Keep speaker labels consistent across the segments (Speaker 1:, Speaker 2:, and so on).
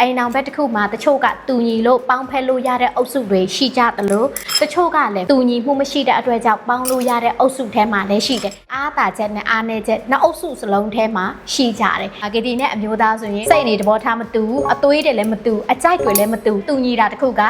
Speaker 1: အိမ်အောင်ဘက်တစ်ခုမှာတချို့ကတူညီလို့ပေါင်းဖက်လို့ရတဲ့အုပ်စုတွေရှိကြတယ်လို့တချို့ကလည်းတူညီမှုမရှိတဲ့အတွက်ကြောင့်ပေါင်းလို့ရတဲ့အုပ်စုထဲမှာလည်းရှိတယ်အားတာချက်နဲ့အားနည်းချက်နှစ်အုပ်စုစလုံးထဲမှာရှိကြတယ်မာကတီနဲ့အမျိုးသားဆိုရင်စိတ်နေတဘောထားမတူဘူးအသွေးတွေလည်းမတူအကြိုက်တွေလည်းမတူတူညီတာတစ်ခုက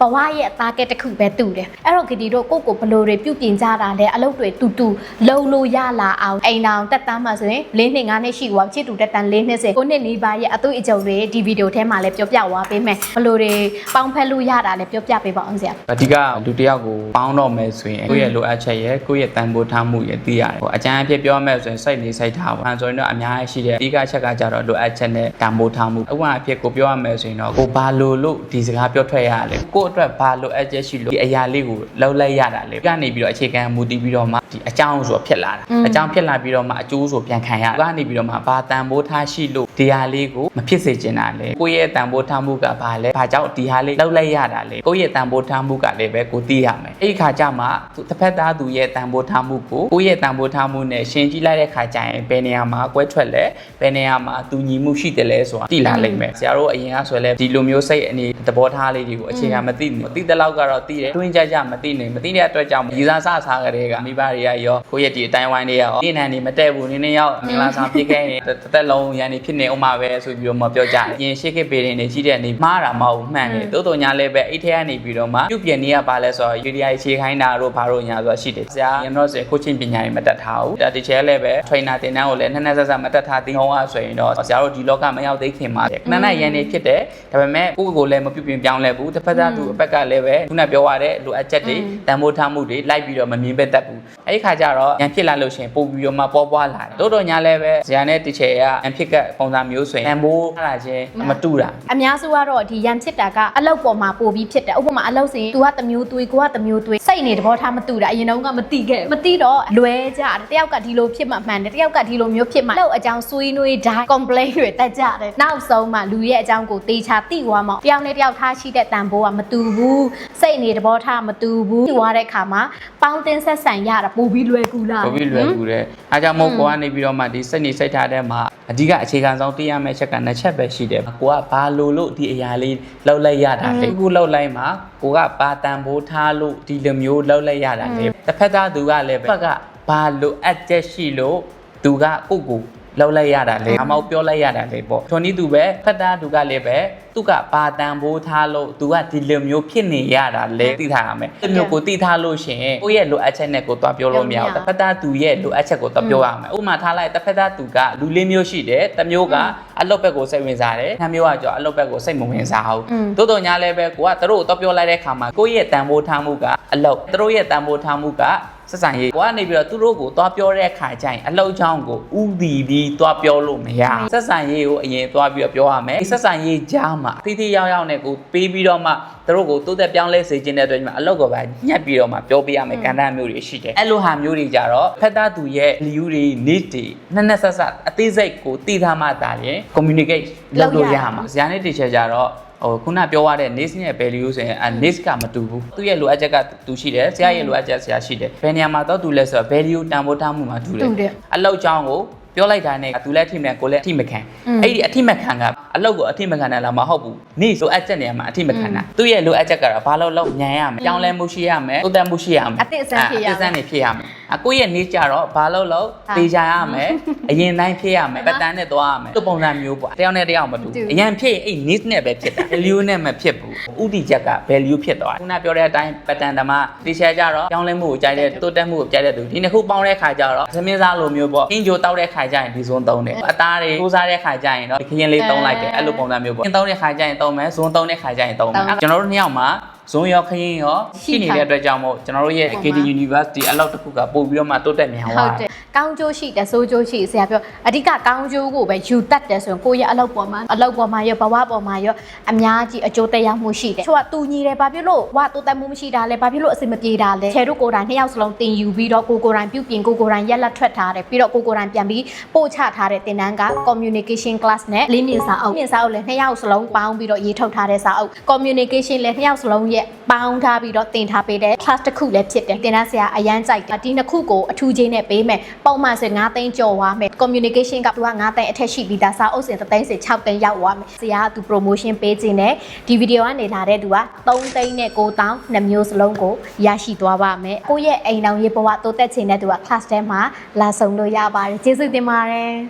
Speaker 1: ဘဝရဲ့အသားကဲတစ်ခုပဲတူတယ်အဲ့တော့ကတီတို့ကိုယ့်ကိုဘလို့တွေပြုတ်ပြင်ကြတာလဲအလုပ်တွေတူတူလုံလို့ရလာအောင်အိမ်တောင်တက်တမ်းမှာဆိုရင်၄နှစ်၅နှစ်ရှိသွားချစ်တူတက်တမ်း၄နှစ်စေကိုနှစ်နီးပါးရဲ့အသွေးအကြုံတွေဒီဗီဒီယိုထဲမှာလည်းပြောပြသွားပေးမယ်ဘလို့တွေပေါင်းဖက်လို့ရတာလည်းပြောပြပေးပါအောင်ဆရာ
Speaker 2: အဓိကလူတစ်ယောက်ကိုပေါင်းတော့မယ်ဆိုရင်ကိုယ့်ရဲ့လိုအပ်ချက်ရဲ့ကိုယ့်ရဲ့တန်ဖိုးထားမှုရဲ့သိရတယ်ဟိုအကြမ်းအဖြစ်ပြောမယ်ဆိုရင်စိတ်နေစိတ်ထားပါအဲဆိုရင်တော့အများကြီးရှိတယ်အဓိကချက်ကကြတော့လိုအပ်ချက်နဲ့တန်ဖိုးထားမှုဥပမာအဖြစ်ကိုပြောရမယ်ဆိုရင်တော့ကိုဘာလို့လို့ဒီစကားပြောထွက်ရလဲကိုယ့်အတွက်ဘာလိုအပ်ချက်ရှိလို့ဒီအရာလေးကိုလောက်လိုက်ရတာလေကနေပြီးတော့အခြေခံမူတည်ပြီးတော့မှဒီအကြောင်းဆိုဖြစ်လာတာအကြောင်းဖြစ်လာပြီးတော့မှအကျိုးဆိုပြန်ခံရတာကနေပြီးတော့မှဘာတန်ဖိုးထားရှိလို့ ဒီဟာလေးကိုမဖြစ်စေချင်တာလေကိုယ့်ရဲ့တန်ဖိုးထားမှုကဘာလဲဘာကြောင့်ဒီဟာလေးလောက်လိုက်ရတာလေကိုယ့်ရဲ့တန်ဖိုးထားမှုကလည်းပဲကိုသိရမယ်အဲ့ဒီခါကျမှသူတစ်ဖက်သားသူရဲ့တန်ဖိုးထားမှုကိုကိုယ့်ရဲ့တန်ဖိုးထားမှုနဲ့ရှင်းကြည့်လိုက်တဲ့ခါကျရင်ဘယ်နေရာမှာကွဲထွက်လဲဘယ်နေရာမှာတူညီမှုရှိတယ်လဲဆိုတာသိလာလိမ့်မယ်ဆရာတို့အရင်ကဆိုလဲဒီလိုမျိုးစိတ်အနေသဘောထားလေးတွေကိုအခြေခံမသိဘူးမသိတဲ့လောက်ကတော့သိတယ်တွင်းကြကြမသိနိုင်မသိတဲ့အတွက်ကြောင့်ဒီစားစားစားကလေးကမိဘတွေကရောကိုယ့်ရဲ့ဒီအတိုင်းဝိုင်းတွေရောဒီနန်နေမတက်ဘူးနင်းနေရောက်မင်္ဂလာဆောင်ပြည့်ခဲ့နေတစ်သက်လုံးရန်နေဖြစ်နေအောင်ပါပဲဆိုပြီးတော့မပြောကြတယ်။ရင်ရှိခေပေရင်နေကြီးတဲ့နေမှားတာမဟုတ်မှန်တယ်။တိုးတော်ညာလည်းပဲအဲ့ထဲကနေပြီးတော့မှပြုတ်ပြနေရပါလဲဆိုတော့ UDI ခြေခိုင်းတာတို့ဘာတို့ညာဆိုတာရှိတယ်။ဆရာရန်တော့ဆိုကိုချင်းပညာတွေမတက်ထားဘူး။ဒါတချဲလည်းပဲ trainer တင်တန်းကိုလည်းနှစ်နှစ်ဆက်ဆက်မတက်ထားတင်းဟောင်းอ่ะဆိုရင်တော့ဆရာတို့ဒီလောကမရောက်သေးခင်မှာခဏနဲ့ရန်နေဖြစ်တယ်။ဒါပေမဲ့ကိုယ့်ကိုယ်လည်းမပြုတ်ပြင်းပြောင်းလဲဘူး။တစ်ဖက်သားသူအဘက်ကလည်းပဲခုနပြောရတဲ့လိုအပ်ချက်တွေတန်ဖိုးထားမှုတွေလိုက်ပြီးတော့မမြင်ပဲတက်ဘူး။အဲ့ဒီခါကျတော့ရန်ဖြစ်လာလို့ရှိရင်ပို့ပြီးတော့မှပွားပွားလာတယ်။တိုးတော်ညာလည်းပဲဆရာနဲ့တချဲကရန်ဖြစ်ကပုံစံမျိုးဆိုရင်တန်ဖိုးထားတာချင်းမတူတာ
Speaker 1: အများစုကတော့ဒီရန်ဖြစ်တာကအလောက်ပေါ်မှာပို့ပြီးဖြစ်တယ်ဥပမာအလောက်စင် तू ကတစ်မျိုးသွေးကိုကတစ်မျိုးသွေးစိတ်နေတဘောထားမတူတာအရင်တုန်းကမတိခဲ့မတိတော့လွဲကြတယ်တယောက်ကဒီလိုဖြစ်မှမှန်တယ်တယောက်ကဒီလိုမျိုးဖြစ်မှလောက်အကြောင်းဆွေးနွေးဓာတ် complain တွေတက်ကြတယ်နောက်ဆုံးမှလူရဲ့အကြောင်းကိုတေချာတိသွားမှတယောက်နဲ့တယောက်ထားရှိတဲ့တန်ဖိုးကမတူဘူးစိတ်နေတဘောထားမတူဘူးတိသွားတဲ့ခါမှာပေါင်းတင်ဆက်ဆံရတာပို့ပြီးလွယ်ကူလာ
Speaker 2: ပိုပြီးလွယ်ကူတယ်။အားကြောင့်မို့ကိုကနေပြီးတော့မှဒီစိတ်နေစိတ်ထားတဲ့မှာ အဓိကအခြေခံဆုံးသိရမယ့်ချက်ကနှစ်ချက်ပဲရှိတယ်။ကိုကဘာလို့လို့ဒီအရာလေးလောက်လိုက်ရတာလဲ။ကိုလောက်လိုက်မှာကိုကဘာတန်ဖိုးထားလို့ဒီလိုမျိုးလောက်လိုက်ရတာလဲ။တစ်ဖက်သားသူကလည်းပဲတစ်ဖက်ကဘာလို့အပ်ချက်ရှိလို့သူကကိုကို လောက်လိုက်ရတာလေအမောက်ပြောလိုက်ရတာလေပေါ့ထွန်နီးသူပဲဖက်သားသူကလည်းပဲသူကဘာတန်ဖိုးထားလို့သူကဒီလိုမျိုးဖြစ်နေရတာလေသိထားရမယ်ဒီမျိုးကိုသိထားလို့ရှင်ကိုယ့်ရဲ့လိုအပ်ချက်နဲ့ကိုသွားပြောလို့မရဘူးတစ်ဖက်သားသူရဲ့လိုအပ်ချက်ကိုသွားပြောရမယ်ဥပမာထားလိုက်တစ်ဖက်သားသူကလူလေးမျိုးရှိတယ်တစ်မျိုးကအလုတ်ဘက်ကိုစိတ်ဝင်စားတယ်နှစ်မျိုးကကြောအလုတ်ဘက်ကိုစိတ်မဝင်စားဘူးတိုးတော်ညာလည်းပဲကိုကသူတို့ကိုသွားပြောလိုက်တဲ့ခါမှာကိုယ့်ရဲ့တန်ဖိုးထားမှုကအလုတ်သူတို့ရဲ့တန်ဖိုးထားမှုက ဆက်ဆံရေးကိုကနေပြီးတော့သူတို့ကိုသွားပြောတဲ့အခါကျရင်အလောက်ချောင်းကိုဥတီပြီးသွားပြောလို့မရဘူးဆက်ဆံရေးကိုအရင်သွားပြီးတော့ပြောရမယ်ဆက်ဆံရေးကြားမှာတိတိယောက်ယောက်နဲ့ကိုပေးပြီးတော့မှသူတို့ကိုတိုးတက်ပြောင်းလဲစေခြင်းတဲ့အတွက်မှာအလောက်ကိုပဲညှက်ပြီးတော့မှပြောပေးရမယ်ကဏ္ဍမျိုးတွေရှိတယ်အဲ့လိုဟာမျိုးတွေကြတော့ဖက်သားသူရဲ့ view တွေ need တွေနှစ်နှစ်ဆက်ဆက်အသေးစိတ်ကိုတည်ထားမှသာရင် communicate လုပ်လို့ရမှာဇာတ်နဲ့ teacher ကြတော့ ဟိုခုနပြောရတဲ့ niche နဲ့ value ဆိုရင်အဲ niche ကမတူဘူးသူ့ရဲ့လိုအပ်ချက်ကတူရှိတယ်ဆရာရဲ့လိုအပ်ချက်ဆရာရှိတယ်ဘယ်နေရာမှာတော့တူလဲဆိုတော့ value တန်ဖိုးထားမှုမှာတူတယ်အလောက်ကြောင်းကိုပြောလိုက်တာနဲ့သူလည်းအထိမခံကိုလည်းအထိမခံအဲ့ဒီအထိမခံက အလောက်ကိုအထိမခံတယ်လားမဟုတ်ဘူးနေ့လိုအပ်ချက်နေရာမှာအထိမခံတာသူ့ရဲ့လိုအပ်ချက်ကတော့ဘာလို့လောက်ညံရမယ်ကြောင်းလဲမှုရှိရမယ်တိုးတက်မှုရှိရမယ်
Speaker 1: အသစ်အဆန်းဖြစ်ရမယ်
Speaker 2: အသစ်အဆန်းနေဖြစ်ရမယ်အကိုရဲ့နေ့ကြတော့ဘာလို့လောက်တေးချရမယ်အရင်တိုင်းဖြစ်ရမယ်ပတ်တန်းနဲ့သွားရမယ်သူ့ပုံစံမျိုးပေါ့တယောက်နဲ့တယောက်မတူအရင်ဖြစ်ရင်အဲ့ needs နဲ့ပဲဖြစ်တာ value နဲ့မဖြစ်ဘူးဥတီချက်က value ဖြစ်သွားတယ်ခုနပြောတဲ့အတိုင်းပတ်တန်းဓမ္မတေချာကြတော့ကြောင်းလဲမှုကိုကြိုက်တဲ့တိုးတက်မှုကိုကြိုက်တဲ့သူဒီနှစ်ခုပေါင်းတဲ့ခါကျတော့သမင်းစားလိုမျိုးပေါ့အင်ဂျိုတောက်တဲ့ခါကျရင်ဒီဇွန်သုံးတယ်အသားတွေထိုးစားတဲ့ခါကျရင်တော့ခရင်လေးသုံးလိုက်တယ်အဲ့လိုပုံစံမျိုးပေါ့အင်သုံးတဲ့ခါကျရင်သုံးမယ်ဇွန်သုံးတဲ့ခါကျရင်သုံးမယ်ကျွန်တော်တို့နှစ်ယောက်မှာ ဇွန်ရောခရင်ရောရှိနေတဲ့အတွက်ကြောင့်မို့ကျွန်တော်တို့ရဲ့ KD University အလောက်တစ်ခုကပို့ပြီးတော့မှတိုးတက်မြန်
Speaker 1: ဟု
Speaker 2: သွား
Speaker 1: တ်တ
Speaker 2: တယ်
Speaker 1: ယ်ကောင်းကျိုးရှိတယ်ဆိုးကျိုးရှိဆရာပြောအဓိကကောင်းကျိုးကိုပဲယူတတ်တယ်ဆိုရင်ကိုယ့်ရဲ့အလုပ်ပေါ်မှာအလုပ်ပေါ်မှာရောဘဝပေါ်မှာရောအများကြီးအကျိုးသက်ရောက်မှုရှိတယ်ချို့ကတူညီတယ်ဘာဖြစ်လို့ဝတိုးတက်မှုမရှိတာလဲဘာဖြစ်လို့အဆင်မပြေတာလဲချေတို့ကိုယ်တိုင်နှစ်ယောက်စလုံးတင်ယူပြီးတော့ကိုကိုယ်တိုင်ပြုပြင်ကိုကိုယ်တိုင်ရက်လက်ထွက်ထားတယ်ပြီးတော့ကိုကိုယ်တိုင်ပြန်ပြီးပို့ချထားတဲ့သင်တန်းက communication class နဲ့လင်းမြင်စာအုပ်မြင်စာအုပ်လည်းနှစ်ယောက်စလုံးပေါင်းပြီးတော့ရေးထုတ်ထားတဲ့စာအုပ် communication လည်းနှစ်ယောက်စလုံးရဲ့နဲ့ပေါင်းထားပြီးတော့တင်ထားပေးတဲ့ class တစ်ခုလည်းဖြစ်တယ်တင်ထားဆရာအရန်ကြိုက်တယ်ဒီနှစ်ခုကိုအထူးချင်းနဲ့ပေးမယ်ပုံမှန်ဆို9သိန်းကျော်သွားမယ် communication ကသူက9သိန်းအထက်ရှိပြီးသားစာအုပ်စင်3သိန်းစီ6သိန်းရောက်သွားမယ်ဆရာကသူ promotion ပေးခြင်းနဲ့ဒီဗီဒီယိုကနေလာတဲ့သူက3သိန်းနဲ့9တောင်းနှစ်မျိုးစလုံးကိုရရှိသွားပါမယ်ကိုယ့်ရဲ့အိမ်တော်ရေးဘဝတိုးတက်ခြင်းနဲ့သူက class ထဲမှာလာဆောင်လို့ရပါတယ်ကျေးဇူးတင်ပါတယ်